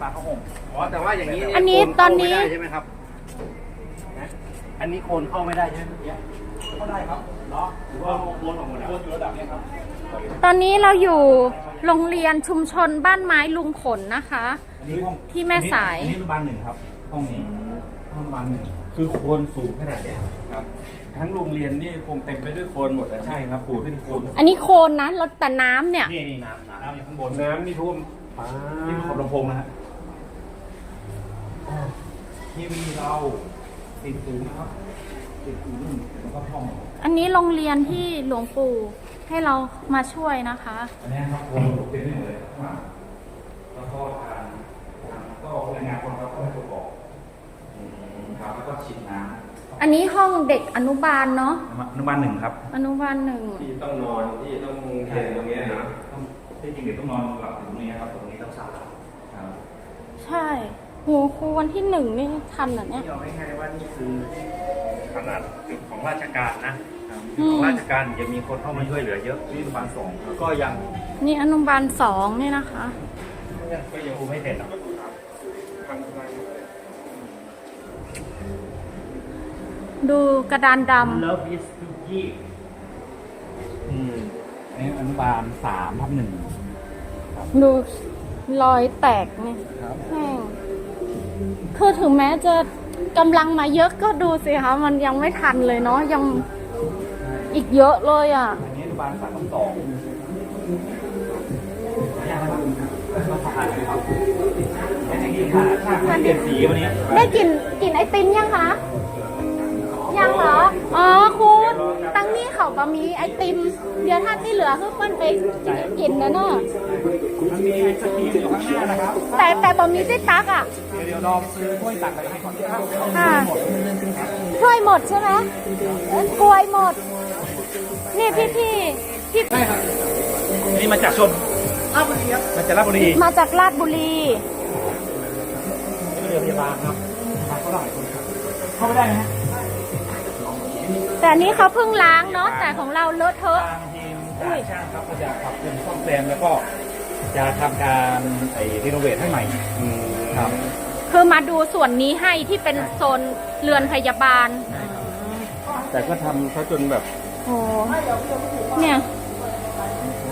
ฝาข้าวห่มอ๋อแต่ว่าอย่างนี้อันนี้โคตอนนี้เข้าไม่ได้ใช่ไหมครับนะอันนี้โคนเข้าไม่ได้ใช่ไหมเมื่อกี้เข้าได้ครับเนาะหรือว่าโคนของหมดแล้วโคนอยู่ระดับเนี้ยครับตอนนี้เราอยู่โรงเรียนชุมชนบ้านไม้ลุงขนนะคะ อันนี้ห้องที่แม่สายอันนี้อนุบาลหนึ่งครับ ห้องนี้ห้องอนุบาลหนึ่งคือโคนสูงขนาดเนี้ยครับ ทั้งโรงเรียนนี่คงเต็มไปด้วยโคนหมดแต่ใช่ครับปูขึ้นโคนอันนี้โคนนะแล้วแต่น้ำเนี่ย นี่นี่น้ำน้ำอยู่ข้างบนน้ำนี่ท่วมนี่ขอบลำโพงนะฮะ ทีวีเราติดสูงนะครับติดสูงแล้วก็ห้องอันนี้โรงเรียนที่หลวงปู่ให้เรามาช่วยนะคะ อันนี้ครับคนเต็มไปหมดเลยข้างหลังแล้วก็ทางทางก็รายงานคนครับก็ให้ตรวจสอบอืมครับแล้วก็ฉีดน้ำอันนี้ห้องเด็กอนุบาลเนาะอนุบาลหนึ่งครับ อนุบาลหนึ่งที่ต้องนอนที่ต้องเรียนตรงเนี้ยนะต้องที่จริงเด็กต้องนอนหลับอยู่ตรงนี้ครับตรงนี้ต้องสาครับใช่ โหครูวันที่หนึ่งนี่ทันเหรอเนี่ย ที่เอาง่ายๆว่านี่คือขนาดจุดของราชการนะอืมของราชการจะมีคนเข้ามาช่วยเหลือเยอะที่อนุบาลสองก็ยังนี่อนุบาลสองนี่นะคะ ก็ยังคุมไม่เสร็จหรอกดูกระดานดเลิฟอิสทุกี้อืมอันนี้อนุบาลสามทับหนึ่งำดูรอยแตกนี่ครับแห้ง คือถึงแม้จะกำลังมาเยอะก็ดูสิคะมันยังไม่ทันเลยเนาะยังอีกเยอะเลยอะอันนี้อนุบาลสามทับสองยากนะครับต้องผ่านเลยครับแค่นี้ค่ะถ้าเปลี่ยนสีวันนี้ได้กลิ่นกลิ่นไอติมยังคะยังเหรออ๋อคุณตั้ งนี่เขาบะมีไอติม เดี๋ยวถ้าที่เหลือคือเพิ่นไปกินนะเนาะมันมีสกรีนอยู่ข้างหน้านะครับ แต่แต่บะมีได้ตักอะ เดี๋ยวลองซื้อถ้วยตักอะไรให้ก่อนครับค่ะช่วยหมดใช่ไหมเอ้ยกลวยหมด นี่พี่พี่พี่ใช่ครับนี่มาจากชนราชบุรีครับมาจากราชบุรีมาจากราชบุรีนี่เรือพยาบาลครับทางเขาหลายคนครับเข้าไม่ได้นะฮะ แต่อันนี้เขาเพิ่งล้างเนาะแต่ของเราเลอะเทอะ ทางทีมการช่างครับก็จะปรับปรุงซ่อมแซมแล้วก็จะทำการไอ้รีโนเวทให้ใหม่ครับ คือมาดูส่วนนี้ให้ที่เป็นโซนเรือนพยาบาลแต่ก็ทำเขาจนแบบโอ้เนี่ย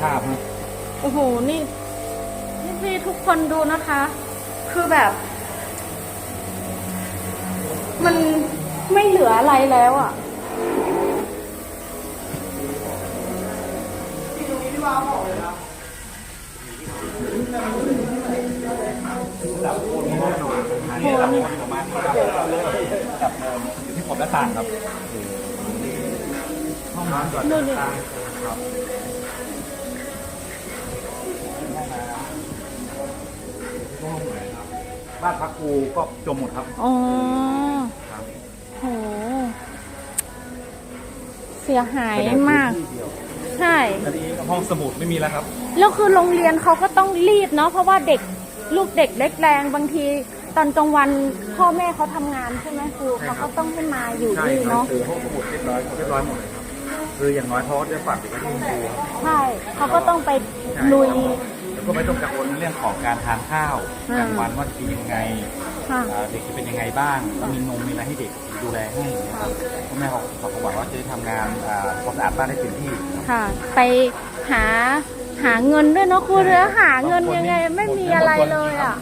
ภาพนะโอ้โห นี่นี่พี่ทุกคนดูนะคะ คือแบบ มันไม่เหลืออะไรแล้วอะ อันนี้ระดับประมาณนี้ครับดับเดิมอยู่ที่ขอบหน้าต่างครับห้องน้ำก่อนครับบ้านพักครูก็จมหมดครับ อ๋อครับโห เสียหายมาก ใช่ อันนี้ห้องสมุดไม่มีแล้วครับ แล้วคือโรงเรียนเขาก็ต้องรีบเนาะเพราะว่าเด็กลูกเด็กเล็กแรงบางทีตอนกลางวันพ่อแม่เขาทำงานใช่ไหมครูใช่ครัเขาบ ก็ต้องให้มาอยู่ใช่นี่ครับเนาะคือห้องสมุดเรียบร้อยเรียบร้อยหมดเลยครับคืออย่างน้อยเขาจะฝากเด็กไว้ที่คุณครูครับใช่เขาก็ต้องไปลุย แล้วก็ไม่ต้องกังวลในเรื่องของการทานข้าวอืมกลางวันว่าจะกินยังไง ค่ะ อ่าเด็กจะเป็นยังไงบ้างต้องมีนมมีอะไรให้เด็กดูแลให้นะครับพ่อแม่เขาเขาหวังว่าจะได้ทำงานอ่าความสะอาดบ้านได้เต็มที่ค่ะ ไปหาหาเงินด้วยเนาะครูแล้วหาเงินยังไงไม่มีอะไรเลยอะ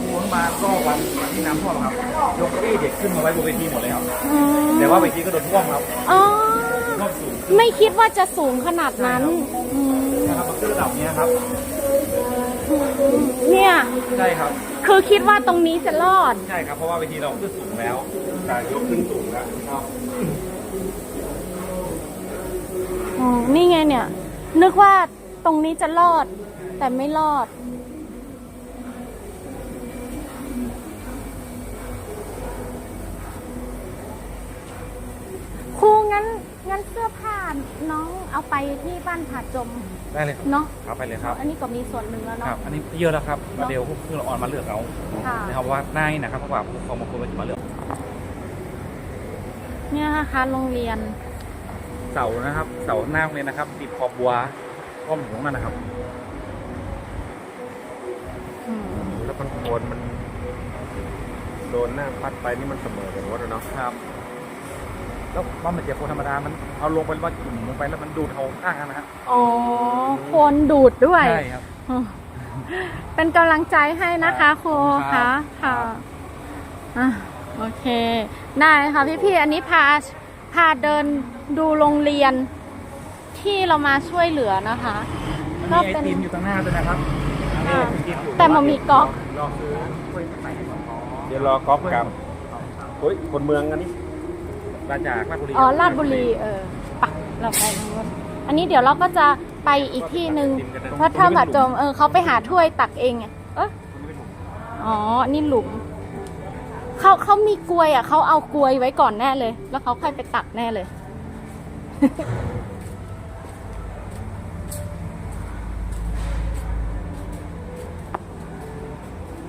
ครูมาก็วันวันที่น้ำท่วมครับยกเก้าอี้เด็กขึ้นมาไว้บนเวทีหมดเลยครับอืมแต่ว่าเวทีก็โดนท่วมครับอ๋อ ท่วมสูงไม่คิดว่าจะสูงขนาดนั้นอืม นะครับมันขึ้นระดับเนี้ยครับเนี่ยใช่ครับ คือคิดว่าตรงนี้จะรอด ใช่ครับ เพราะว่าเวทีเราขึ้นสูงแล้วแต่ยกขึ้นสูงแล้วครับอ๋อ นี่ไงเนี่ย นึกว่าตรงนี้จะรอด แต่ไม่รอด ครูงั้นงั้นเสื้อผ้าน้องเอาไปที่บ้านผาจม ได้เลยเนาะครับไปเลยครับ อันนี้ก็มีส่วนหนึ่งแล้วเนาะ รับ อันนี้เยอะแล้วครับเนอะเร็วคือเราออนมาเลือกเอาค่ะ นะครับว่าหน้านี่นะครับเพราะว่าผู้คองบางคนก็จะมาเลือกเนี่ยนะคะโรงเรียน เสานะครับ เสาหน้าโรงเรียนนะครับ ติดขอบบัวก้อมอยู่ตรงนั้นนะครับอืมแล้วมันโคนมัน โดนหน้าพัดไปนี่มันเสมอกันหมดแล้วเนาะครับ แล้วว่ามันเจ็บคนธรรมดา มันเอาลงไปแล้วว่าจุ่มลงไปแล้วมันดูดเอาข้างนะฮะอ๋อโคนดูดด้วย ใช่ครับอ๋อเป็นกำลังใจให้นะคะครูครัคะบค่ะอะโอเค ได้ค่ะพี่ๆอันนี้พาพาเดินดูโรงเรียนที่เรามาช่วยเหลือนะคะมันมีไอติมอยู่ตรงหน้าด้วยนะครับอ่าไอติมอยู่แต่มันมีก๊อกรอซื้อกล้วยใส่ให้ก่อนอ๋อเดี๋ยวรอก๊อฟกลับเฮ้ยคนเมืองกันนี่ มาจากราชบุรีอ๋อลาดบุรีเออปะเราไปทางนู้นอันนี้เดี๋ยวเราก็จะไปอีกที่หนึ่งเพราะถ้าผาจมเออเขาไปหาถ้วยตักเองไงเอออ๋อ นี่หลุมเขาเขามีกลวยอะเขาเอากลวยไว้ก่อนแน่เลย แล้วเขาค่อยไปตักแน่เลย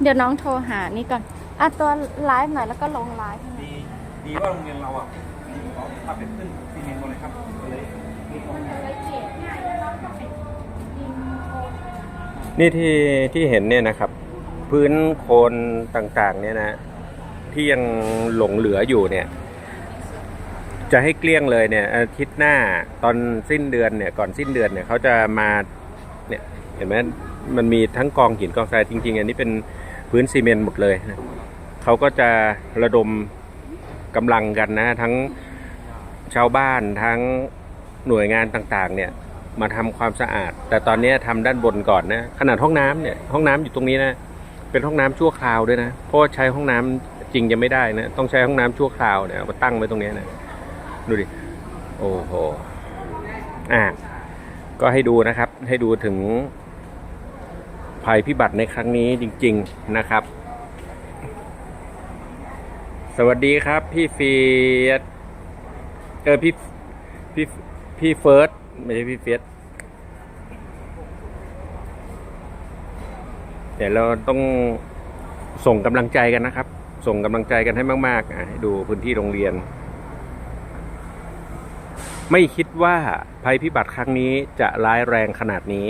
เดี๋ยวน้องโทรหานี่ก่อนอะตัวไลฟ์หน่อยแล้วก็ลงไลฟ์ให้หน่อย ดีว่าโรงเรียนเราอะเขาทำเป็นขึ้นซีเมนต์หมดเลยครับก็เลยมีของนี่ที่ที่เห็นเนี่ยนะครับ พื้นโคลนต่างๆ เนี่ยนะ ที่ยังหลงเหลืออยู่เนี่ย จะให้เกลี้ยงเลยเนี่ยอาทิตย์หน้าตอนสิ้นเดือนเนี่ย ก่อนสิ้นเดือนเนี่ยเขาจะมาเนี่ยเห็นไหมมันมีทั้งกองหินกองทรายจริง ๆ อันนี้เป็นพื้นซีเมนต์หมดเลยนะเขาก็จะระดม กำลังกันนะทั้งชาวบ้านทั้งหน่วยงานต่างๆเนี่ยมาทำความสะอาด แต่ตอนนี้ทำด้านบนก่อนนะขนาดห้องน้ำเนี่ยห้องน้ำอยู่ตรงนี้นะเป็นห้องน้ำชั่วคราวด้วยนะเพราะใช้ห้องน้ำจริงจะไม่ได้นะต้องใช้ห้องน้ำชั่วคราวเนี่ยมาตั้งไว้ตรงนี้นะดูดิโอ้โหอะก็ให้ดูนะครับให้ดูถึงภัยพิบัติในครั้งนี้จริง ๆนะครับ สวัสดีครับ พี่เฟียสเออพี่พี่พี่เฟิร์สไม่ใช่พี่เฟียสเดี๋ยวเราต้องส่งกำลังใจกันนะครับ ส่งกำลังใจกันให้มาก ๆ อะให้ดูพื้นที่โรงเรียน ไม่คิดว่าภัยพิบัติครั้งนี้จะร้ายแรงขนาดนี้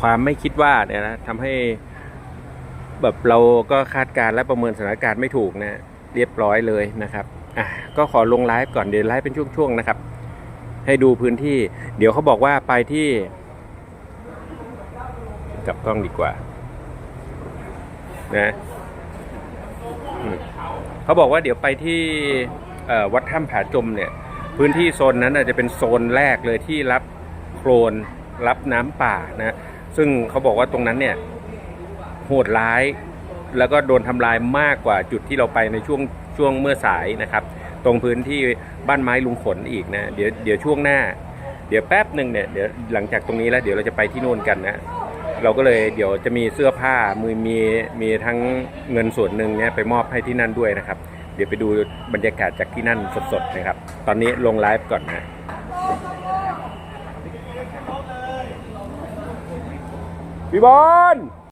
ความไม่คิดว่าเนี่ยนะทำให้ แบบเราก็คาดการณ์และประเมินสถานการณ์ไม่ถูกนะเรียบร้อยเลยนะครับอะก็ขอลงไลฟ์ก่อนเดี๋ยวไลฟ์เป็นช่วงๆนะครับ ให้ดูพื้นที่ เดี๋ยวเขาบอกว่าไปที่กลับกล้องดีกว่า นะเขาบอกว่าเดี๋ยวไปที่วัดถ้ำผาจมเนี่ย พื้นที่โซนนั้นอาจจะเป็นโซนแรกเลยที่รับโคลนรับน้ำป่านะ ซึ่งเขาบอกว่าตรงนั้นเนี่ย โหดร้าย แล้วก็โดนทำลายมากกว่าจุดที่เราไปในช่วงช่วงเมื่อสายนะครับ ตรงพื้นที่บ้านไม้ลุงขนอีกนะเดี๋ยวเดี๋ยวช่วงหน้า เดี๋ยวแป๊บหนึ่งเนี่ยเดี๋ยวหลังจากตรงนี้แล้วเดี๋ยวเราจะไปที่โน่นกันนะเราก็เลยเดี๋ยวจะมีเสื้อผ้ามือมีมีทั้งเงินส่วนหนึ่งเนี่ยไปมอบให้ที่นั่นด้วยนะครับ เดี๋ยวไปดูบรรยากาศจากที่นั่นสดๆนะครับ ตอนนี้ลงไลฟ์ก่อนนะพี่บอล